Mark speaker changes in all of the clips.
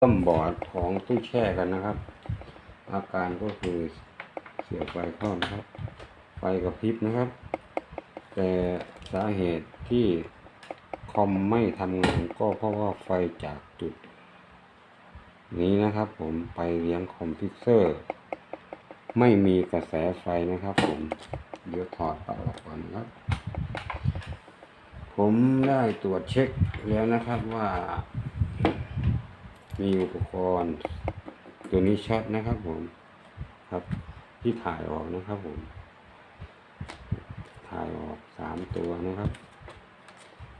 Speaker 1: เริ่มบอดของตู้แช่กันนะครับ อาการก็คือเสียไฟเข้านะครับ ไฟกระพริบนะครับ แต่สาเหตุที่คอมไม่ทำงานก็เพราะว่าไฟจากจุด นี้นะครับผมไปเลี้ยงคอมพิวเซอร์ ไม่มีกระแสไฟนะครับผมเดี๋ยวถอดปลั๊กออกก่อนนะครับ ผมได้ตรวจเช็คแล้วนะครับว่า มีอุปกรณ์ ตัวนี้ช็อตนะครับผมครับที่ถ่ายออกนะครับผม ถ่ายออกสามตัวนะครับ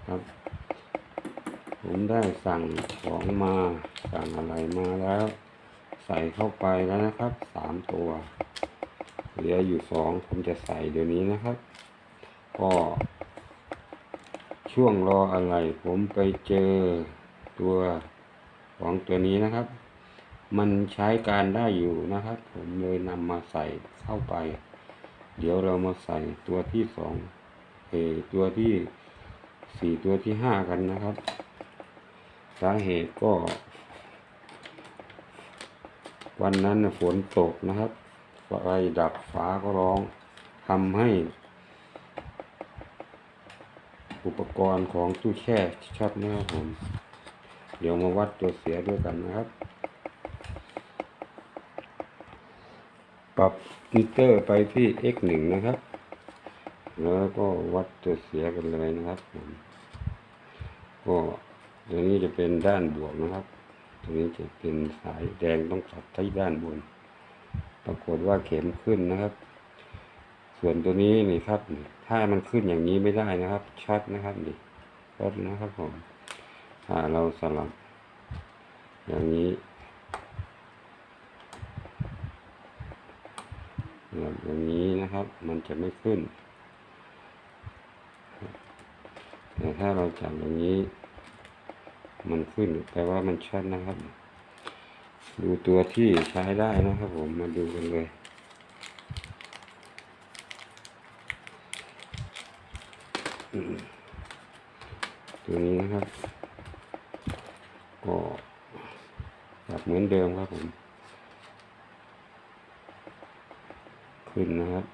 Speaker 1: ครับ ผมได้สั่งของมาสั่งอะไรมาแล้ว ใส่เข้าไปแล้วนะครับสามตัวเหลืออยู่สองผมจะใส่เดี๋ยวนี้นะครับ ก็ช่วงรออะไรผมไปเจอตัว ของตัวนี้นะครับ มันใช้การได้อยู่นะครับ ผมเลยนำมาใส่เข้าไป เดี๋ยวเรามาใส่ตัวที่สองเอตัวที่สี่ตัวที่ห้ากันนะครับ สาเหตุก็ วันนั้นฝนตกนะครับไฟดับฟ้าก็ร้องทำให้ อุปกรณ์ของตู้แช่ช็อตนะครับผม เดี๋ยวมาวัดตัวเสียด้วยกันนะครับ ปรับมิเตอร์ไปที่ x หนึ่งนะครับ แล้วก็วัดตัวเสียกันเลยนะครับผมก็ตัวนี้จะเป็นด้านบวกนะครับ ตัวนี้จะเป็นสายแดงต้องตัดที่ด้านบน ปรากฏว่าเข็มขึ้นนะครับ ส่วนตัวนี้นี่ครับ ถ้ามันขึ้นอย่างนี้ไม่ได้นะครับช็อตนะครับนี่ช็อตนะครับผม ถ้าเราสลับ อย่างนี้สลับอย่างนี้นะครับ มันจะไม่ขึ้น แต่ถ้าเราจับอย่างนี้ มันขึ้นแปลว่ามันชัดนะครับ ดูตัวที่ใช้ได้นะครับผมมาดูกันเลยตัวนี้นะครับ ก็แบบเหมือนเดิมครับผม ขึ้นนะครับ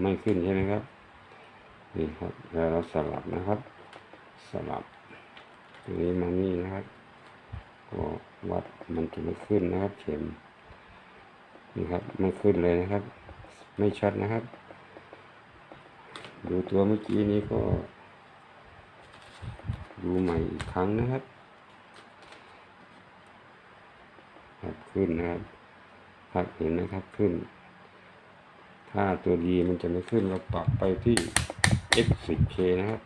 Speaker 1: ไม่ขึ้นใช่ไหมครับ นี่ครับแล้วเราสลับนะครับ สลับตัวนี้มานี่นะครับ ก็วัดมันจะไม่ขึ้นนะครับ เข็มนี่ครับไม่ขึ้นเลยนะครับ ไม่ชัดนะครับ ดูตัวเมื่อกี้นี้ก็ ดูใหม่อีกครั้งนะครับครับ ขึ้นนะครับครับเห็นนะครับขึ้น ถ้าตัวดีมันจะไม่ขึ้นเราปรับไปที่ x 10 k นะครับ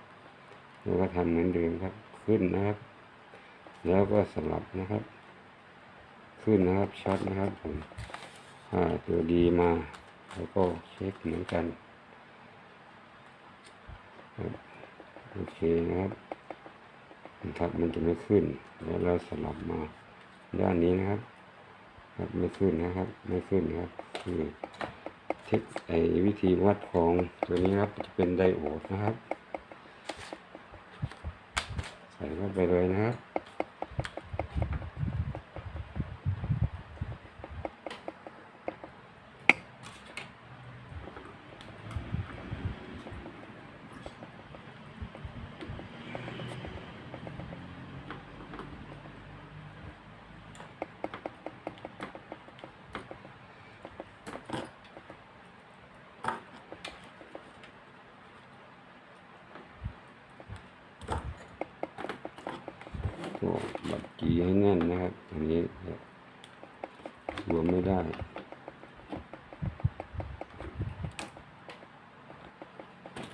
Speaker 1: แล้วก็ทำเหมือนเดิมครับขึ้นนะครับ แล้วก็สลับนะครับ ขึ้นนะครับช็อตนะครับผมถ้าตัวดีมาแล้วก็เช็คเหมือนกันโอเคนะครับนะครับมันจะไม่ขึ้นแล้วเราสลับมาด้านนี้นะครับ ครับไม่ขึ้นนะครับไม่ขึ้นนะครับนี่เทคไอวิธีวัดของตัวนี้ครับจะเป็นไดโอดนะครับ ใส่เข้าไปเลยนะครับ ก็บัดจีให้แน่นนะครับ อันนี้รวมไม่ได้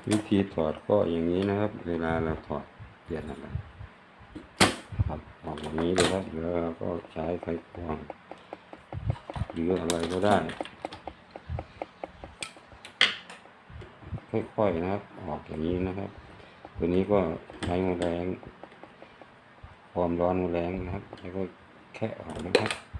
Speaker 1: วิธีถอดก็อย่างนี้นะครับ เวลาเราถอดเปลี่ยนอะไรครับออกอย่างนี้เลยครับแล้วเราก็ใช้ไขควงหรืออะไรก็ได้ ค่อยๆนะครับ ออกอย่างนี้นะครับ ตัวนี้ก็ใช้แมลง ความร้อนแรงนะครับแล้วก็แค่ออกนะครับนะครับ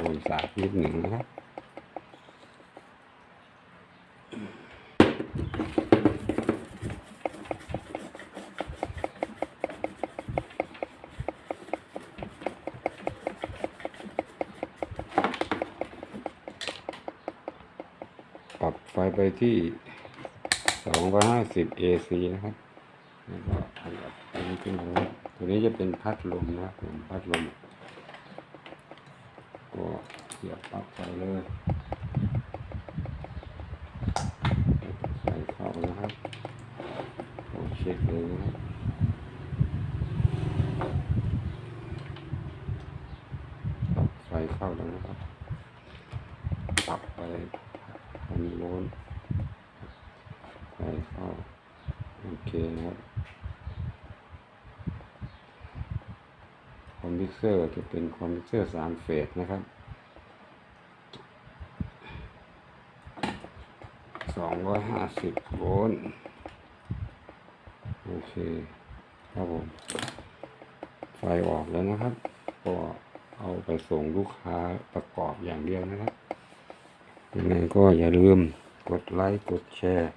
Speaker 1: ก็ทำความสาดนิดหนึ่งนะครับปรับไฟไปที่ 250 AC นะครับแล้วก็ขยับตัวนี้ขึ้นมาตัวนี้จะเป็นพัดลมนะครับผมพัดลม ก็เสียบปลั๊กไฟเลยใส่เข้านะครับโอเช็คเลยนะครับปลั๊กไฟเข้าแล้วนะครับปรับไปอันนี้โน้นไฟเข้าโอเคนะครับ คอมพิเซอร์จะเป็นคอมพิเซอร์สามเฟสนะครับสองร้อยห้าสิบโวลต์โอเคครับผม ไฟออกแล้วนะครับ ก็เอาไปส่งลูกค้าประกอบอย่างเดียวนะครับยังไงก็อย่าลืมกดไลค์ กดแชร์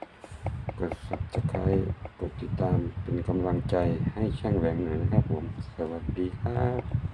Speaker 1: กด subscribe กดติดตามเป็นกำลังใจให้ช่างแหวงหน่อยนะครับผม สวัสดีครับ